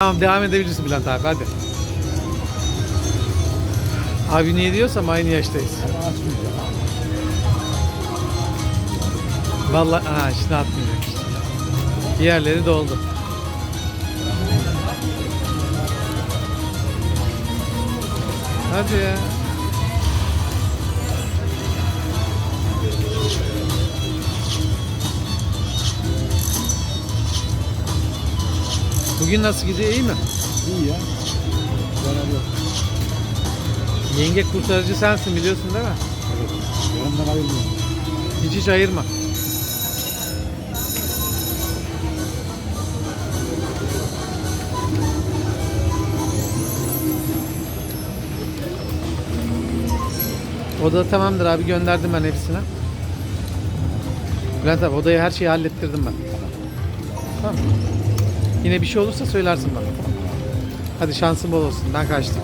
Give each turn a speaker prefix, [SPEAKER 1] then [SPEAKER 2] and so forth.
[SPEAKER 1] Tamam devam edebilirsin Bülent abi hadi. Abi niye diyorsam aynı yaştayız. Vallahi ha şimdi atmayacak. Diğerleri doldu. Hadi ya. Bugün nasıl gidiyor iyi mi?
[SPEAKER 2] İyi ya. Zarar yok.
[SPEAKER 1] Yenge kurtarıcı sensin biliyorsun değil mi?
[SPEAKER 2] Evet. Yanımdan ayrılmıyorum.
[SPEAKER 1] Hiç hiç ayırma. O da tamamdır abi gönderdim ben hepsine. Bülent abi odayı her şeyi hallettirdim ben. Tamam. Yine bir şey olursa söylersin bana. Hadi şansın bol olsun. Ben kaçtım.